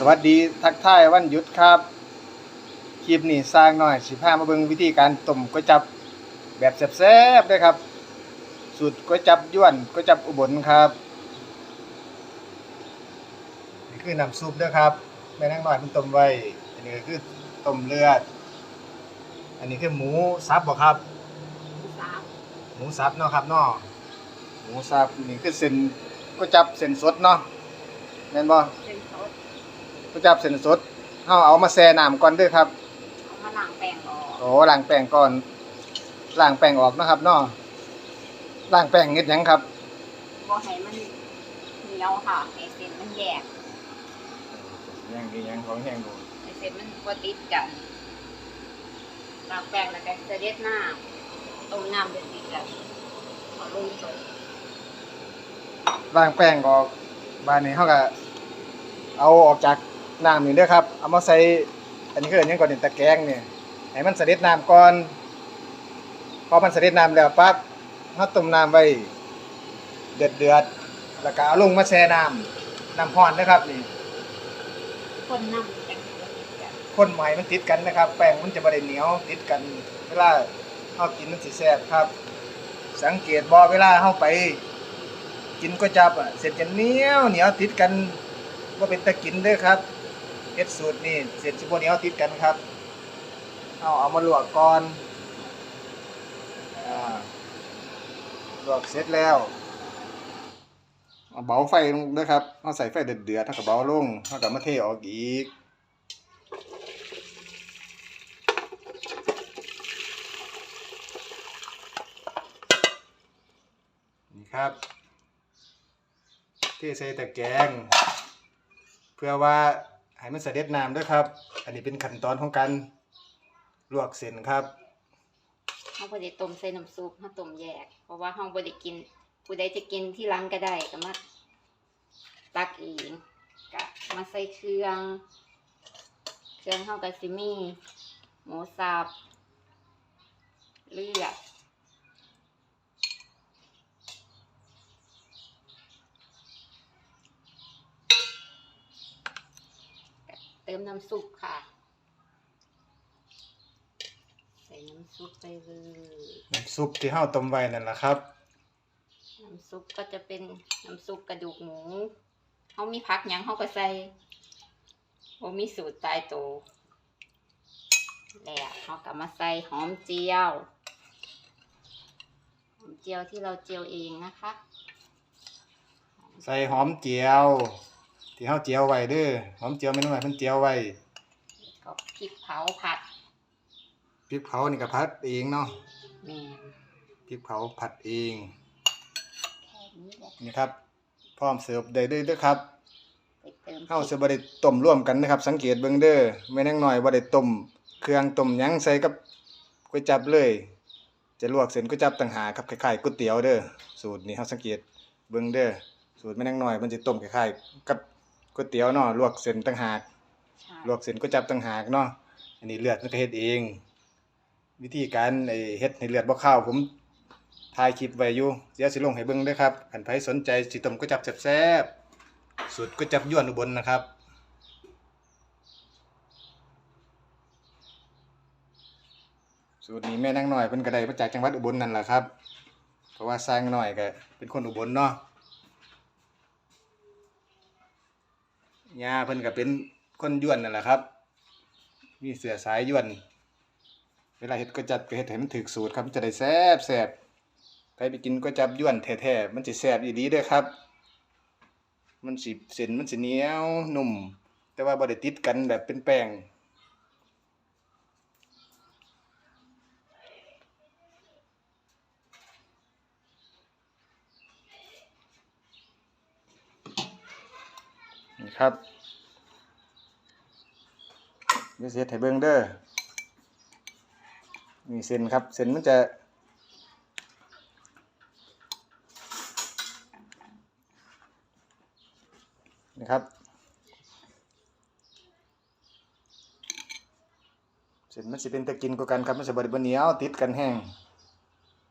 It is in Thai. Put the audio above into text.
สวัสดีทักทายวันหยุดครับคลิปนี้สร้างหน่อยสิพามาเบิ่งวิธีการต้มก๋วยจับแบบแซ่บๆด้ครับ สูตรก๋วยจับยวนก๋วยจับอุบลครับนี่คือน้ำซุปเด้อครับแม่นางหน้อยเพิ่นต้มไว้อันนี้ก็คือต้มเลือด อันนี้คือหมูสับบ่ครับ หมูสับเนาะครับเนาะหมูสับนี่คือเส้นก๋วยจับเส้นสดเนาะแม่นบ่เป็นซด ก๋วยจับเส้นสดเฮาเอามาแช่น้ำก่อนเด้อครับเอามาล้างแป้งออกโอ้ล้างแป้งก่อนล้างแป้งออกเนาะครับเนาะล้างแป้งเฮ็ดหยังครับ บ่ให้มันเหนียวค่ะให้เส้นมันแยกยังดียังของแห้งดูให้เส้นมันบ่ติดกันล้างแป้งแล้วก็จะเด็ดน้ำต้มน้ำเดือดติดกันเอาลงต้มล้างแป้งออกบานนี้เฮาก็เอาออกจาก น้ำนี่เด้อครับ เอามาใส่อันนี้คืออันหยังก่อนนี่ตะแกรงนี่ให้มันเสด็จน้ำก่อนพอมันเสด็จน้ำแล้วปั๊บเฮาต้มน้ำไว้เดือดเดือดๆแล้วก็เอาลงมาแช่น้ำน้ำร้อนนะครับนี่คนน้ำจังสิบ่ติดกันคนใหม่มันติดกันนะครับ แป้งมันจะบ่ได้เหนียวติดกันเวลาเฮากินมันสิแซ่บครับ สังเกตบ่เวลาเฮาไป กินก๋วยจั๊บอะเสร็จจะเหนียวเหนียวติดกันบ่เป็นตะกินเด้อครับ เฮ็ดสูตรนี่เสร็จสิบ่เหนียวติดกันครับ เอาเอามาลวกก่อนอลวกเสร็จแล้วเบาไฟลงด้อครับเอาใส่ไฟเดือดๆเท่ากับเบาลงเท่ากับมาเทออกอีกนี่ครับที่ใส่ตะแกรงเพื่อว่า ให้มันเสด็จน้ำด้วยครับ อันนี้เป็นขั้นตอนของการลวกเส้นครับเฮาบ่ได้ต้มใส่น้ำซุปเฮาต้มแยก เพราะว่าเฮาบ่ได้กิน ผู้ใดจะกินที่หลังก็ได้ก็มาตักเองก็มาใส่เครื่อง เครื่องเฮาก็สิมีหมูสับเลือด มน้ำซุปค่ะ ใส่น้ำซุปไปเลย น้ำซุปที่เฮาต้มไว้นั่นแหละครับ น้ำซุปก็จะเป็นน้ำซุปกระดูกหมูเขามีพักหยังเขาก็ใส่ว่ามีสูตรตายตัวแล้วเขาก็มาใส่หอมเจียวหอมเจียวที่เราเจียวเองนะคะ ใส่หอมเจียว ที่เฮาเจียวไว้เด้อหอมเจียวไม่ต้องไหนเพิ่นเจียวไว้ก็พริกเผาผัดพริกเผานี่ก็ผัดเองเนาะแม่นพริกเผาผัดเองแค่นี้แหละนี่ครับ พร้อมเสิร์ฟได้เลยเด้อครับไปเติมเฮาสิบ่ได้ต้มร่วมกันนะครับ สังเกตเบิ่งเด้อแม่นางน้อยบ่ได้ต้มเครื่องต้มหยังใส่กับก๋วยจั๊บเลย จะลวกเส้นก๋วยจั๊บต่างหากครับคล้ายๆก๋วยเตี๋ยวเด้อสูตรนี้เฮาสังเกตเบิ่งเด้อสูตรแม่นางน้อยมันสิต้มคล้ายๆกับ ก๋วยเตี๋ยวเนาะลวกเส้นต่างหากใช่ลวกเส้นก๋วยจั๊บต่างหากเนาะอันนี้เลือดมันก็เฮ็ดเอง วิธีการไอ้เฮ็ดให้เลือดบ่เข้าวผมถ่ายคลิปไว้อยู่เดี๋ยวสิลงให้เบิ่งเด้อครับคันไผสนใจสิต้มก๋วยจั๊บแซ่บๆสูตรก๋วยจั๊บยวนอุบลนะครับสูตรนี้แม่นางน้อยเพิ่นก็ได้มาจากจังหวัดอุบลนั่นแหละครับ เพราะว่าสร้างน้อยก็เป็นคนอุบลเนาะ ยาเพิ่นก็เป็นคนยวนนั่นแหละครับ มีเสือสายยวน เวลาเฮ็ดก๋วยจั๊บก็เฮ็ดให้มันถูกสูตรครับมันจะได้แซ่บแซ่บใครไปกินก๋วยจั๊บยวนแท้ๆมันสิแซ่บอีหลีด้อครับ มันสิเส้นมันสิเหนียวนุ่ม แต่ว่าบ่ได้ติดกันแบบเป็นแป้งนะครับ เดี๋ยวเสียไถเบิงเด้อนี่เส้นครับ เส้นมันจะ นะครับ เส้นมันจะเป็นตะกินกว่ากันครับ มันจะบริบเหนียวติดกันแห้ง